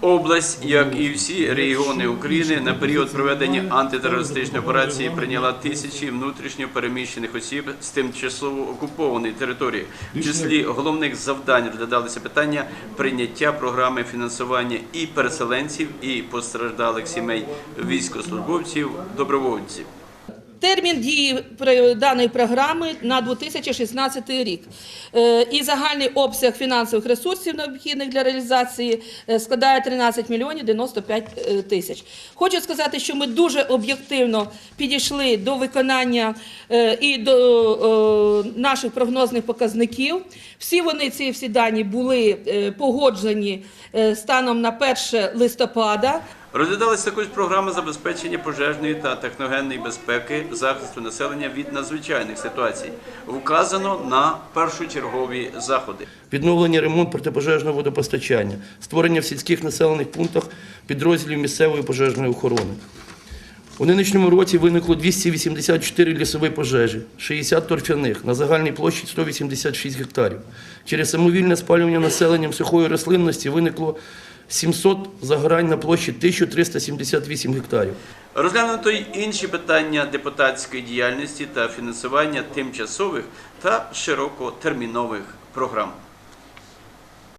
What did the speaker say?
Область, як і всі регіони України, на період проведення антитерористичної операції прийняла тисячі внутрішньо переміщених осіб з тимчасово окупованої території. В числі головних завдань розглядалися питання прийняття програми фінансування і переселенців, і постраждалих сімей військовослужбовців, добровольців. Термін дії даної програми на 2016 рік. Е, І загальний обсяг фінансових ресурсів, необхідних для реалізації, е, складає 13 мільйонів 95 е, тисяч. Хочу сказати, що ми дуже об'єктивно підійшли до виконання і до наших прогнозних показників. Всі вони, ці всі дані були погоджені станом на 1 листопада. Розглядалась також програма забезпечення пожежної та техногенної безпеки захисту населення від надзвичайних ситуацій. Вказано на першочергові заходи. відновлення ремонт протипожежного водопостачання, створення в сільських населених пунктах підрозділів місцевої пожежної охорони. У нинішньому році виникло 284 лісові пожежі, 60 торфяних на загальній площі 186 гектарів. Через самовільне спалювання населенням сухої рослинності виникло 700 загорань на площі 1378 гектарів. Розглянуто й інші питання депутатської діяльності та фінансування тимчасових та широкотермінових програм.